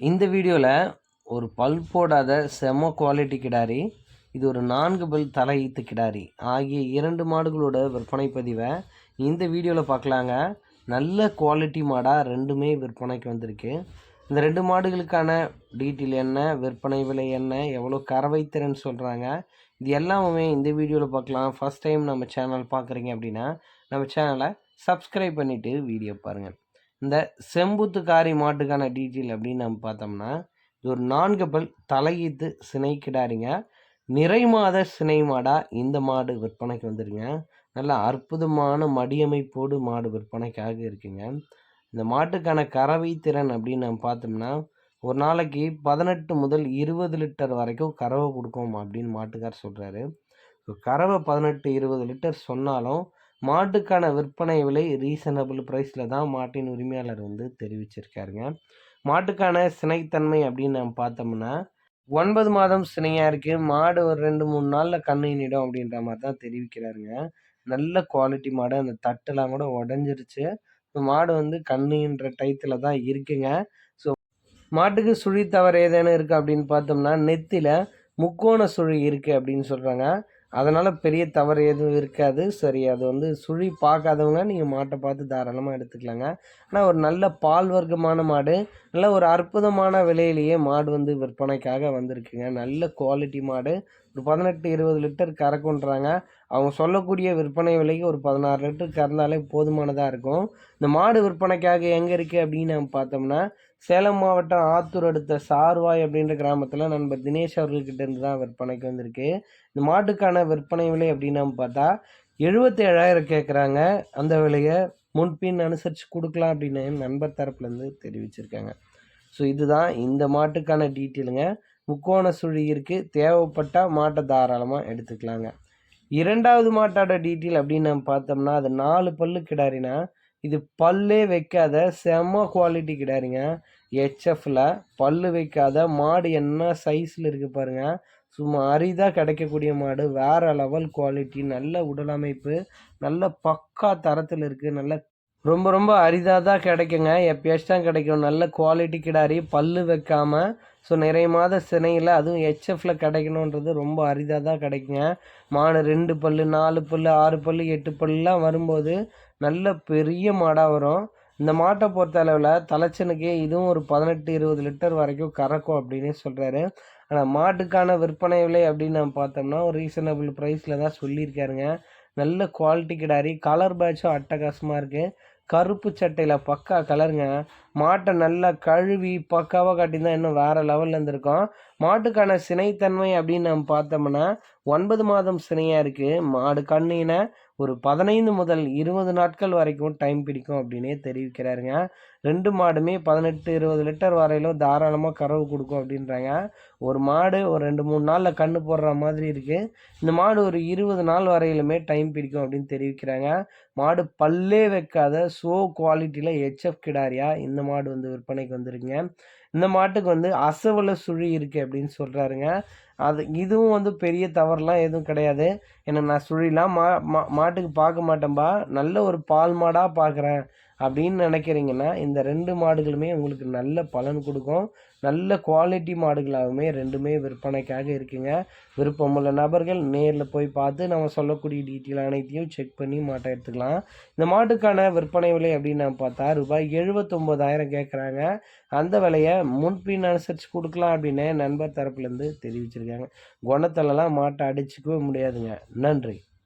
இந்த வீடியோவில் ஒரு பல் போடாத செம குவாலிட்டி கிடாரி இது ஒரு நான்கு பல் தலையீத்து கிடாரி ஆகிய இரண்டு மாடுகளோட விற்பனை பதிவை இந்த வீடியோவில் பார்க்கலாங்க நல்ல குவாலிட்டி மாடாக ரெண்டுமே விற்பனைக்கு வந்திருக்கு. இந்த ரெண்டு மாடுகளுக்கான டீட்டெயில் என்ன விற்பனை விலை என்ன எவ்வளோ கறவை திறன் சொல்கிறாங்க இது எல்லாமே இந்த வீடியோவில் பார்க்கலாம் ஃபஸ்ட் டைம் நம்ம சேனல் பார்க்குறீங்க அப்படின்னா நம்ம சேனலை சப்ஸ்கிரைப் பண்ணிவிட்டு வீடியோ பாருங்கள் இந்த செம்புத்துக்காரி மாட்டுக்கான டீட்டெயில் அப்படின்னு நம்ம பார்த்தோம்னா இது ஒரு நான்கு பல் தலையீத்து சினை கிடாரிங்க. நிறை மாத சினை மாடாக இந்த மாடு விற்பனைக்கு வந்துருங்க. நல்ல அற்புதமான மடியமைப்போடு மாடு விற்பனைக்காக இருக்குங்க. இந்த மாட்டுக்கான கறவை திறன் அப்படின்னு நம்ம பார்த்தோம்னா ஒரு நாளைக்கு பதினெட்டு முதல் இருபது லிட்டர் வரைக்கும் கறவை கொடுக்கும் அப்படின்னு மாட்டுக்கார் சொல்கிறாரு கறவை பதினெட்டு இருபது லிட்டர் சொன்னாலும் மாட்டுக்கான விற்பனை விலை ரீசனபிள் ப்ரைஸில் தான் மாட்டின் உரிமையாளர் வந்து தெரிவிச்சிருக்காருங்க. மாட்டுக்கான சினைத்தன்மை அப்படின்னு நம்ம பார்த்தோம்னா ஒன்பது மாதம் சினையாக இருக்குது மாடு ஒரு ரெண்டு மூணு நாளில் கண்ணினிடும் அப்படின்ற மாதிரி தான் தெரிவிக்கிறாருங்க. நல்ல குவாலிட்டி மாடு அந்த தட்டெல்லாம் கூட உடஞ்சிருச்சு. மாடு வந்து கண்ணுன்ற டயத்தில் தான் இருக்குங்க. ஸோ மாட்டுக்கு சுழி தவறு ஏதேனும் இருக்குது அப்படின்னு பார்த்தோம்னா நெத்தியில் முக்கோண சுழி இருக்குது அப்படின்னு சொல்கிறாங்க அதனால் பெரிய தவறு எதுவும் இருக்காது. சரி அது வந்து சுழி பார்க்காதவங்க நீங்கள் மாட்டை பார்த்து தாராளமாக எடுத்துக்கலாங்க. ஆனால் ஒரு நல்ல பால் வர்க்கமான மாடு நல்ல ஒரு அற்புதமான விலையிலேயே மாடு வந்து விற்பனைக்காக வந்திருக்குங்க. நல்ல குவாலிட்டி மாடு. ஒரு பதினெட்டு இருபது லிட்டர் கறக்குன்றாங்க. அவங்க சொல்லக்கூடிய விற்பனை விலைக்கு ஒரு பதினாறு லிட்டர் கறந்தாலே போதுமானதாக இருக்கும். இந்த மாடு விற்பனைக்காக எங்கே இருக்குது அப்படின்னு நம்ம பார்த்தோம்னா சேலம் மாவட்டம் ஆத்தூர் அடுத்த சார்வாய் அப்படின்ற கிராமத்தில் நண்பர் தினேஷ் அவர்கள்கிட்ட இருந்து தான் விற்பனைக்கு வந்திருக்கு. இந்த மாட்டுக்கான விற்பனை விலை அப்படின்னு நம்ம பார்த்தா எழுபத்தி ஏழாயிரம் கேட்குறாங்க அந்த விலையை முன்பின் அனுசரித்து கொடுக்கலாம் அப்படின்னு நண்பர் தரப்புலேருந்து தெரிவிச்சிருக்காங்க. ஸோ இதுதான் இந்த மாட்டுக்கான டீட்டெயிலுங்க. முக்கோண சுழி இருக்குது தேவைப்பட்டால் மாட்டை தாராளமாக எடுத்துக்கலாங்க. இரண்டாவது மாட்டோட டீட்டெயில் அப்படின்னு நம்ம பார்த்தோம்னா அது நாலு பல்லு கிடாரினா இது பல்லே வைக்காத செம்ம குவாலிட்டி கிடையாதுங்க. ஹெச்எஃப்பில் பல்லு வைக்காத மாடு என்ன சைஸில் இருக்குது பாருங்கள் சும்மா அரிதாக கிடைக்கக்கூடிய மாடு வேறு லெவல் குவாலிட்டி நல்ல உடலமைப்பு நல்ல பக்கா தரத்தில் இருக்குது நல்ல ரொம்ப ரொம்ப அரிதாக தான் கிடைக்குங்க. எப்பயாச்சும் தான் கிடைக்கும். நல்ல குவாலிட்டி கிடாரி பல்லு வைக்காமல் ஸோ நிறைய மாத சினையில் அதுவும் ஹெச்எஃப்ல கிடைக்கணுன்றது ரொம்ப அரிதாக தான் கிடைக்குங்க. மாடு ரெண்டு பல் நாலு பல் ஆறு பல் எட்டு பல்லாம் வரும்போது நல்ல பெரிய மாடாக வரும். இந்த மாட்டை பொறுத்த அளவில் தலைச்சனுக்கு இதுவும் ஒரு பதினெட்டு இருபது லிட்டர் வரைக்கும் கறக்கும் அப்படின்னு சொல்கிறாரு ஆனால் மாட்டுக்கான விற்பனை விலை அப்படின்னு நம்ம பார்த்தோம்னா ஒரு ரீசனபிள் ப்ரைஸில் தான் சொல்லியிருக்காருங்க. நல்ல குவாலிட்டி கிடாரி கலர் பேட்சும் அட்டகாசமாக இருக்குது கருப்பு சட்டையில் பக்கா கலருங்க மாட்டை நல்லா கழுவி பக்காவாக காட்டியிருந்தால் இன்னும் வேறு லெவலில் இருந்திருக்கும். மாட்டுக்கான சினைத்தன்மை அப்படின்னு நம்ம பார்த்தோம்னா ஒன்பது மாதம் சினையாக இருக்குது மாடு கண்ணின ஒரு பதினைந்து முதல் இருபது நாட்கள் வரைக்கும் டைம் பிடிக்கும் அப்படின்னே தெரிவிக்கிறாருங்க. ரெண்டு மாடுமே பதினெட்டு இருபது லிட்டர் வரையிலும் தாராளமாக கறவு கொடுக்கும் அப்படின்றாங்க. ஒரு மாடு ஒரு ரெண்டு மூணு நாளில் கன்று போடுற மாதிரி இருக்குது இந்த மாடு ஒரு இருபது நாள் வரையிலுமே டைம் பிடிக்கும் அப்படின்னு தெரிவிக்கிறாங்க. மாடு பல்லே வைக்காத சோ குவாலிட்டியில் ஹெச்எஃப் கிடாரியா இந்த மாடு வந்து விற்பனைக்கு வந்துருங்க இந்த மாட்டுக்கு வந்து அசவல சுழி இருக்குது அப்படின்னு சொல்கிறாருங்க அது இதுவும் வந்து பெரிய தவறுலாம் எதுவும் கிடையாது. ஏன்னா நான் சுழிலாம் மா மா மாட்டுக்கு பார்க்க மாட்டேன்பா. நல்ல ஒரு பால் மாடாக பார்க்குறேன். அப்படின்னு நினைக்கிறீங்கன்னா இந்த ரெண்டு மாடுகளுமே உங்களுக்கு நல்ல பலன் கொடுக்கும். நல்ல குவாலிட்டி மாடுகளாகவுமே ரெண்டுமே விற்பனைக்காக இருக்குங்க. விருப்பமுள்ள நபர்கள் நேரில் போய் பார்த்து நம்ம சொல்லக்கூடிய டீட்டெயில் அனைத்தையும் செக் பண்ணி மாட்டை எடுத்துக்கலாம். இந்த மாட்டுக்கான விற்பனை விலை அப்படின்னு நம்ம பார்த்தா ரூபாய் எழுபத்தொம்போதாயிரம் கேட்குறாங்க அந்த விலையை முன்பின் அனுசரித்து கொடுக்கலாம் அப்படின்னு நண்பர் தரப்புலேருந்து தெரிவிச்சிருக்காங்க. குணத்திலலாம் மாட்டை அடிச்சுக்கவே முடியாதுங்க. நன்றி.